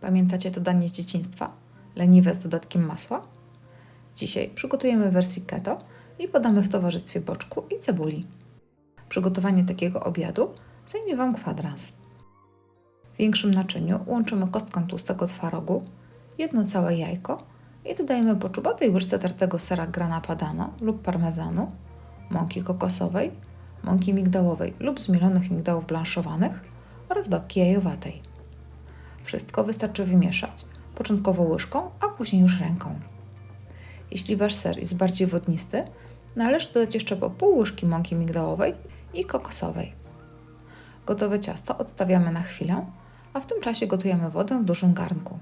Pamiętacie to danie z dzieciństwa? Leniwe z dodatkiem masła? Dzisiaj przygotujemy wersję keto i podamy w towarzystwie boczku i cebuli. Przygotowanie takiego obiadu zajmie Wam kwadrans. W większym naczyniu łączymy kostkę tłustego twarogu, jedno całe jajko i dodajemy po czubatej łyżce tartego sera grana padano lub parmezanu, mąki kokosowej, mąki migdałowej lub zmielonych migdałów blanszowanych oraz babki jajowatej. Wszystko wystarczy wymieszać, początkowo łyżką, a później już ręką. Jeśli Wasz ser jest bardziej wodnisty, należy dodać jeszcze po pół łyżki mąki migdałowej i kokosowej. Gotowe ciasto odstawiamy na chwilę, a w tym czasie gotujemy wodę w dużym garnku.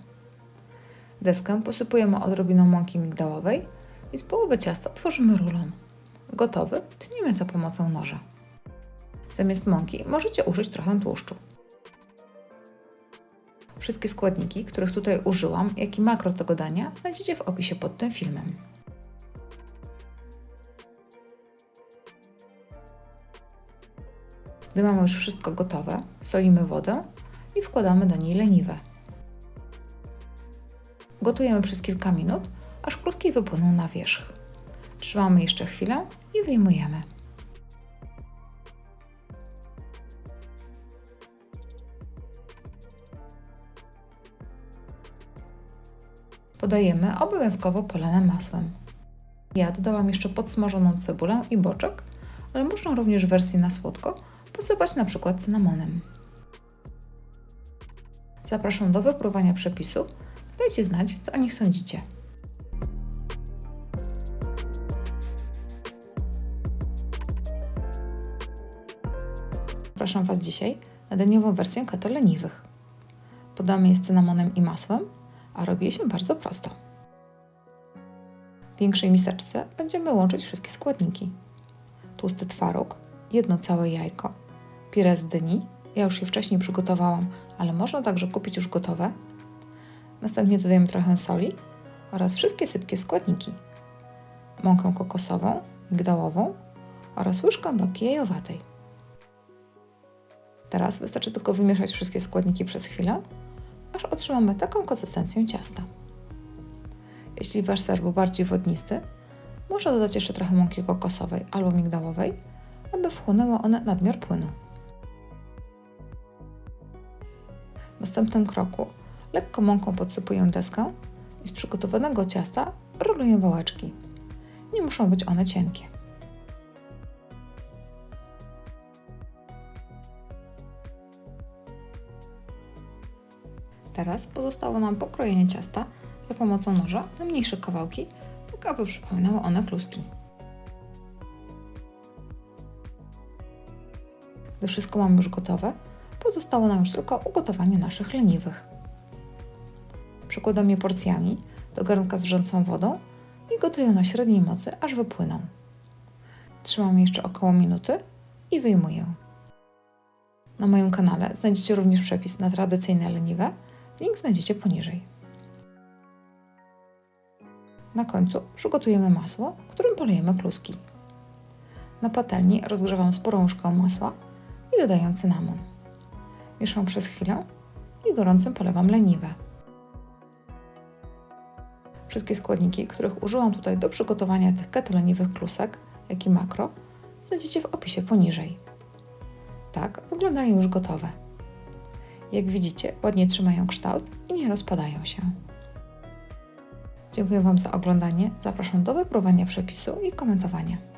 Deskę posypujemy odrobiną mąki migdałowej i z połowy ciasta tworzymy rulon. Gotowy tniemy za pomocą noża. Zamiast mąki możecie użyć trochę tłuszczu. Wszystkie składniki, których tutaj użyłam, jak i makro tego dania znajdziecie w opisie pod tym filmem. Gdy mamy już wszystko gotowe, solimy wodę i wkładamy do niej leniwe. Gotujemy przez kilka minut, aż krótki wypłyną na wierzch. Trzymamy jeszcze chwilę i wyjmujemy. Podajemy obowiązkowo polane masłem. Ja dodałam jeszcze podsmażoną cebulę i boczek, ale można również w wersji na słodko posypać na przykład cynamonem. Zapraszam do wypróbowania przepisu. Dajcie znać, co o nich sądzicie. Zapraszam Was dzisiaj na daniową wersję keto leniwych. Podamy je z cynamonem i masłem, a robi się bardzo prosto. W większej miseczce będziemy łączyć wszystkie składniki. Tłusty twaróg, jedno całe jajko, pire z dyni. Ja już je wcześniej przygotowałam, ale można także kupić już gotowe. Następnie dodajemy trochę soli oraz wszystkie sypkie składniki. Mąkę kokosową, migdałową oraz łyżkę babki jajowatej. Teraz wystarczy tylko wymieszać wszystkie składniki przez chwilę, aż otrzymamy taką konsystencję ciasta. Jeśli Wasz ser był bardziej wodnisty, można dodać jeszcze trochę mąki kokosowej albo migdałowej, aby wchłonęły one nadmiar płynu. W następnym kroku lekko mąką podsypuję deskę i z przygotowanego ciasta roluję wałeczki. Nie muszą być one cienkie. Teraz pozostało nam pokrojenie ciasta za pomocą noża na mniejsze kawałki, tak aby przypominały one kluski. Gdy wszystko mamy już gotowe, pozostało nam już tylko ugotowanie naszych leniwych. Przekładam je porcjami do garnka z wrzącą wodą i gotuję na średniej mocy, aż wypłyną. Trzymam jeszcze około minuty i wyjmuję. Na moim kanale znajdziecie również przepis na tradycyjne leniwe, link znajdziecie poniżej. Na końcu przygotujemy masło, którym polejemy kluski. Na patelni rozgrzewam sporą łyżkę masła i dodaję cynamon. Mieszam przez chwilę i gorącym polewam leniwe. Wszystkie składniki, których użyłam tutaj do przygotowania tych ketoleniwych klusek, jak i makro, znajdziecie w opisie poniżej. Tak wyglądają już gotowe. Jak widzicie, ładnie trzymają kształt i nie rozpadają się. Dziękuję Wam za oglądanie. Zapraszam do wypróbowania przepisu i komentowania.